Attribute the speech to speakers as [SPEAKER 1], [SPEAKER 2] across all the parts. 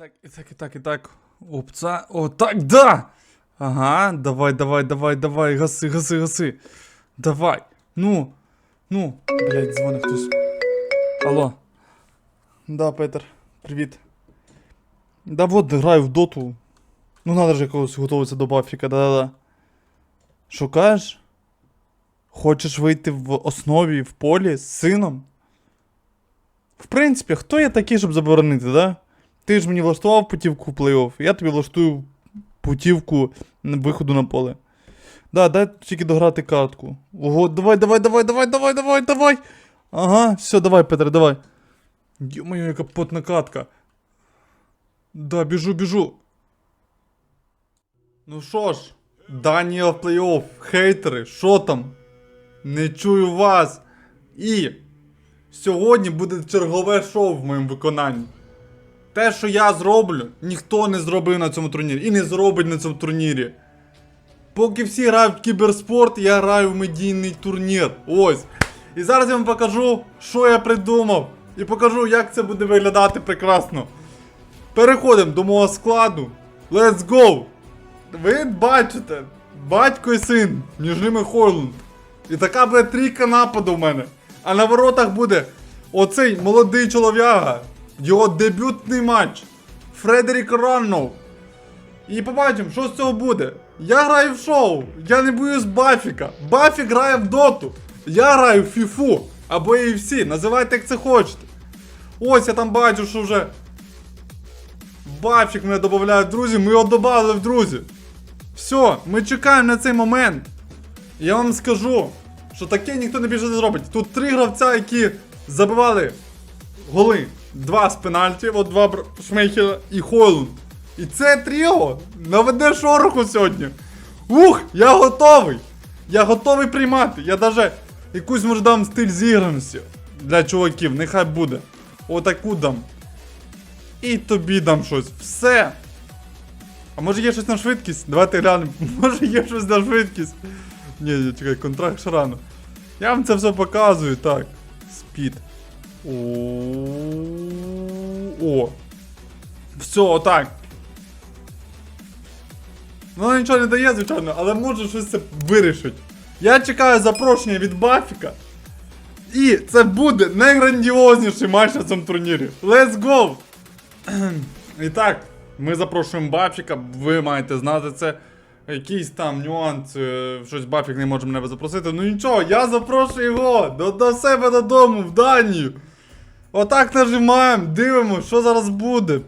[SPEAKER 1] Так, і так, і так, і так. Опца. О, так, да! Ага, давай, давай, давай, давай, гаси, гаси, гаси. Давай. Ну. Ну. Блять, дзвонить хтось. Алло. Да, Петер, привіт. Да вот, граю в доту. Ну надо ж якогось готуватися до бафіка, да-да-да. Шукаєш? Хочеш вийти в основі в полі з сином? В принципі, хто я такий, щоб заборонити, да? Ти ж мені влаштував путівку в плей-офф, я тобі влаштую путівку виходу на поле. Да, дай тільки дограти картку. Ого, давай, давай, давай, давай, давай, давай, давай. Ага, все, давай, Петр, давай. Ё-моё, яка потна катка. Да, біжу, біжу. Ну що ж, Даніел плей-офф, хейтери, що там? Не чую вас. І сьогодні буде чергове шоу в моєму виконанні. Те, що я зроблю, ніхто не зробив на цьому турнірі і не зробить на цьому турнірі. Поки всі грають в кіберспорт, я граю в медійний турнір. Ось. І зараз я вам покажу, що я придумав. І покажу, як це буде виглядати прекрасно. Переходимо до мого складу. Let's go! Ви бачите, батько і син, між ними Хойланд. І така буде трійка нападу в мене. А на воротах буде оцей молодий чолов'яга, його дебютний матч. Фредерік Раннов. І побачимо, що з цього буде. Я граю в шоу, я не боюсь Бафіка. Бафік грає в доту. Я граю в фіфу. Або AFC, називайте як це хочете. Ось я там бачу, що вже. Бафік мене додає друзі, ми його додали в друзі. Все, ми чекаємо на цей момент. Я вам скажу, що таке ніхто не більше не зробить. Тут три гравця, які забивали голи. Два з пенальті, от два Шмейхера і Хойлунд. І це тріо наведе шороху сьогодні. Ух, я готовий! Я готовий приймати. Я даже якусь може дам стиль зіграності для чуваків, нехай буде. Отаку дам. І тобі дам щось. Все. А може є щось на швидкість? Давайте глянемо. Може є щось на швидкість. Ні, чекай, контракт ще рано. Я вам це все показую, так. Спід. О. Все, отак. Вона нічого не дає, звичайно, але може щось це вирішить. Я чекаю запрошення від Бафіка. І це буде найграндіозніший матч на цьому турнірі. Let's go! І так, ми запрошуємо Бафіка, ви маєте знати це. Якийсь там нюанс, е, щось Бафік не може мене запросити. Ну нічого, я запрошую його до, до себе додому, в Данію. Отак нажимаємо, дивимося, що зараз буде.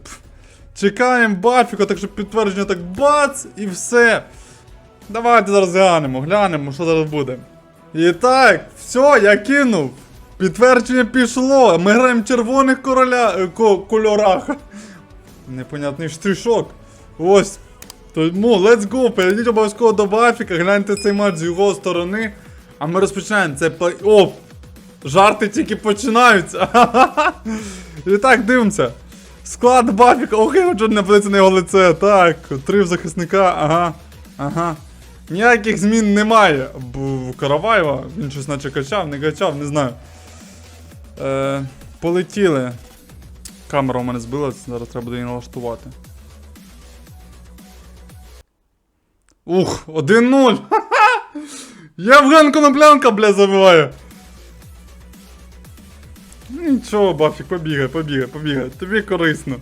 [SPEAKER 1] Чекаємо Бафіка, так що підтвердження так бац і все. Давайте зараз глянемо, глянемо, що зараз буде. І так, все, я кинув. Підтвердження пішло. Ми граємо в червоних короля... е, ко- кольорах. Непонятний штришок. Ось. Тому let's go, перейдіть обов'язково до Бафіка, гляньте цей матч з його сторони. А ми розпочинаємо. Це плей. Жарти тільки починаються. І так, дивимося. Склад Бафіка. Ох, я хочу не подивитися на його лице. Так, три в захисника, ага. Ага. Ніяких змін немає. Б- Караваєва. Він щось наче качав, не качав, не знаю. Е, полетіли. Камера у мене збилася, зараз треба буде її налаштувати. Ух, 1-0! Ха-ха! Євген Коноплянка, бля, забиває. Нічого, Бафік, побігай, побігай, побігай. Тобі корисно.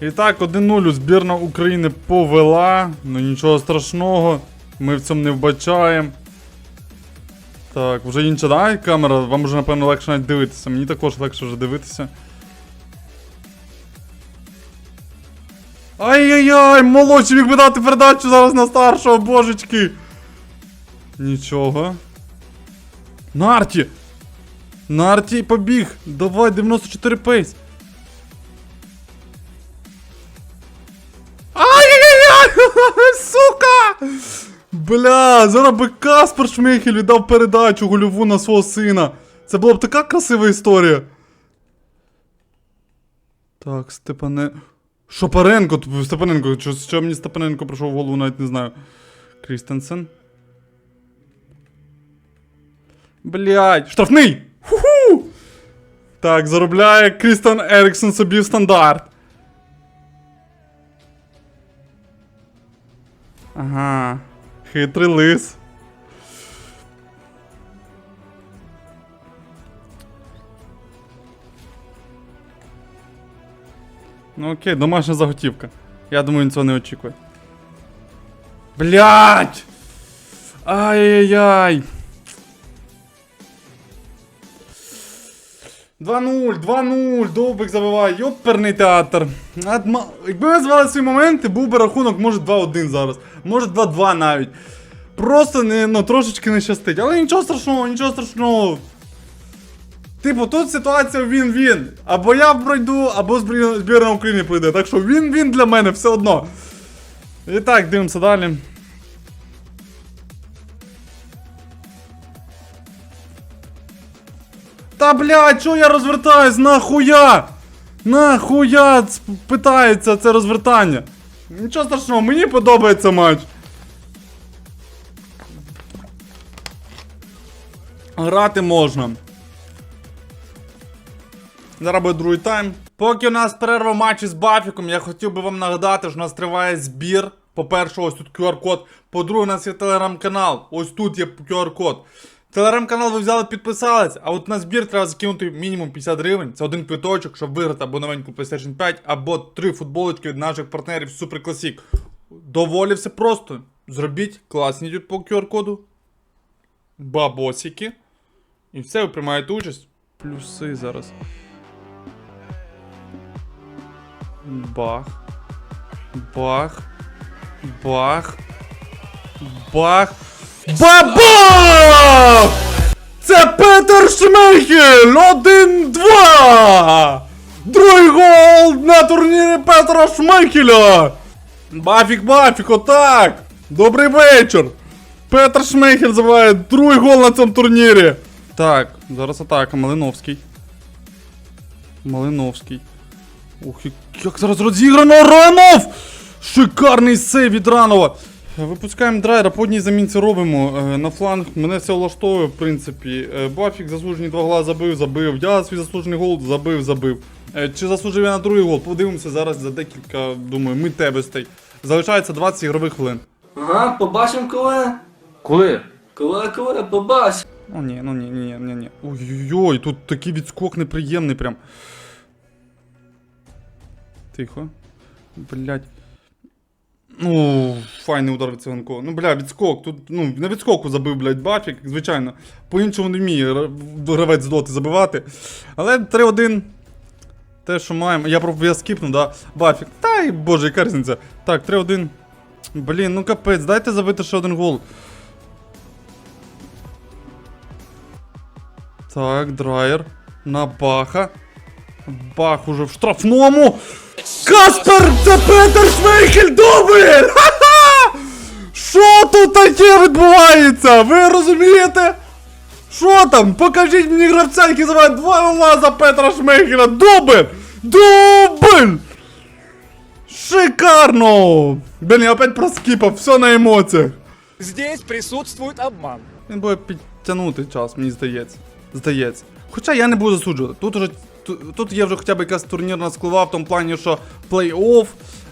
[SPEAKER 1] І так, 1-0 збірна України повела. Ну нічого страшного. Ми в цьому не вбачаємо. Так, вже інша да, камера, вам вже, напевно, легше навіть дивитися. Мені також легше вже дивитися. Ай-яй-яй, молодший міг би дати передачу зараз на старшого, божечки. Нічого. Нарті! Нарті побіг! Давай, 94 пейс. Ай-яй-яй! Сука! Бля, зараз би Каспер Шмейхель віддав передачу гольову на свого сина. Це була б така красива історія. Так, Степане. Шопаренко, Степаненко, що, що мені Степаненко прийшов в голову, навіть не знаю. Крістенсен. Блять, штрафний! Так, заробляє Крістен Еріксон собі стандарт. Ага. Хитрий лис. Ну окей, домашня заготівка. Я думаю, він цього не очікує. Блять! Ай-яй-яй! 2-0, 2-0, Довбик забиває, йоперний театр. Адма- Якби ми звали свої моменти, був би рахунок, може 2-1 зараз, може 2-2 навіть. Просто не, ну, трошечки не щастить. Але нічого страшного, нічого страшного. Типу, тут ситуація він-він. Або я пройду, або збірна України пройде. Так що він-він для мене все одно. І так, дивимося далі. Та блядь, чого я розвертаюсь? Нахуя? Нахуя питається це розвертання? Нічого страшного, мені подобається матч. Грати можна. Зараз буде другий тайм. Поки у нас перерва матчі з Бафіком, я хотів би вам нагадати, що у нас триває збір. По-перше, ось тут QR-код. По-друге, у нас є телеграм-канал. Ось тут є QR-код. Телеграм-канал ви взяли, підписались, а от на збір треба закинути мінімум 50 гривень. Це один квиточок, щоб виграти або новеньку PlayStation 5, або три футболочки від наших партнерів Super Classic. Доволі все просто. Зробіть класні по QR-коду. Бабосики. І все, ви приймаєте участь. Плюси зараз. Бах. Бах. Бах. Бах. Бабах! Це Петер Шмейхель! 1-2! Другий гол на турнірі Петра Шмейхеля! Бафік, Бафік, отак! Добрий вечір! Петр Шмейхель забиває другий гол на цьому турнірі! Так, зараз атака, Малиновський. Малиновський. Ух, як зараз розіграно Ранов! Шикарний сейв від Ранова! Випускаємо драйвера, по одній замінці робимо. Е, На фланг мене все влаштовує, в принципі. Е, Бафік заслужені два гола забив, забив. Я свій заслужений гол забив, забив. Е, Чи заслужив я на другий гол? Подивимося зараз за декілька, думаю, митевостей. Залишається 20 ігрових хвилин.
[SPEAKER 2] Ага, побачимо коли.
[SPEAKER 3] Коли?
[SPEAKER 2] Коли, коли, побачимо.
[SPEAKER 1] О, ні, ну ні, ні, ні, ні. Ой-ой-ой, тут такий відскок неприємний прям. Тихо. Блять. Ну, файний удар від циганкова. Ну, бля, відскок. Тут, ну, на відскоку забив, блядь, Бафік, звичайно. По-іншому не вміє гравець з доти забивати. Але 3-1. Те, що маємо. Я пробую я скіпну, да. Бафік. Та й боже, яка різниця. Так, 3-1. Блін, ну капець, дайте забити ще один гол. Так, драйер. На Баха. Бах уже в штрафному. Каспер та Петер Шмейхель дубль! Ха-ха! Що тут таке відбувається? Ви розумієте? Що там? Покажіть мені гравця, який забиває два гола за Петра Шмейхеля. Дубль! Дубль! Шикарно! Блін, я опять проскіпав, все на емоціях.
[SPEAKER 4] Здесь присутствует обман.
[SPEAKER 1] Він буде підтягнути час, мені здається. Здається. Хоча я не буду засуджувати. Тут уже тут, є вже хоча б якась турнірна склова в тому плані, що плей-офф.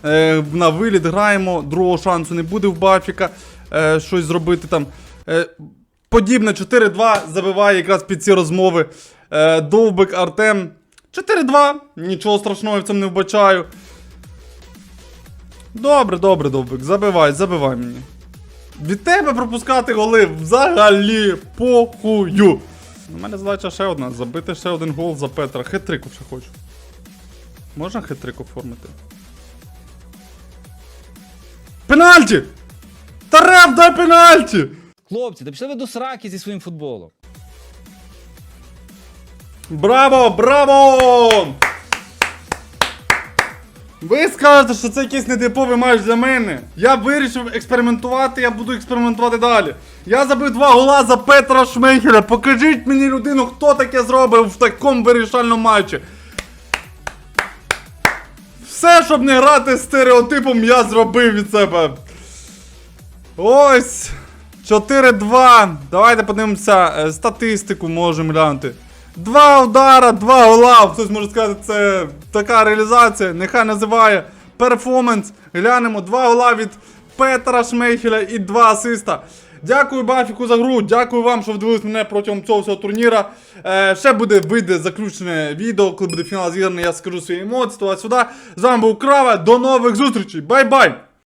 [SPEAKER 1] Е, на виліт граємо, другого шансу не буде в Бафіка е, щось зробити там. Е, подібне 4-2 забиває якраз під ці розмови. Е, Довбик Артем. 4-2. Нічого страшного в цьому не вбачаю. Добре, добре, Довбик. Забивай, забивай мені. Від тебе пропускати голи взагалі похую. У мене задача ще одна. Забити ще один гол за Петра. Хетрику ще хочу. Можна хетрик оформити? Пенальті! Тарев, дай пенальті!
[SPEAKER 5] Хлопці, та пішли ви до сраки зі своїм футболом.
[SPEAKER 1] Браво, браво! Ви скажете, що це якийсь нетиповий матч для мене. Я вирішив експериментувати, я буду експериментувати далі. Я забив два гола за Петра Шмейхеля. Покажіть мені людину, хто таке зробив в такому вирішальному матчі. Все, щоб не грати стереотипом, я зробив від себе. Ось. 4-2. Давайте подивимося е, статистику, можемо глянути. Два удара, два гола. Хтось може сказати, це така реалізація. Нехай називає перформанс. Глянемо, два гола від Петра Шмейхеля і два асиста. Дякую Бафіку за гру, дякую вам, що вдивились мене протягом цього всього турніра. Е, ще буде вийде заключне відео, коли буде фінал зіграний, я скажу свої емоції, туди-сюди. З вами був Крава, до нових зустрічей, бай-бай!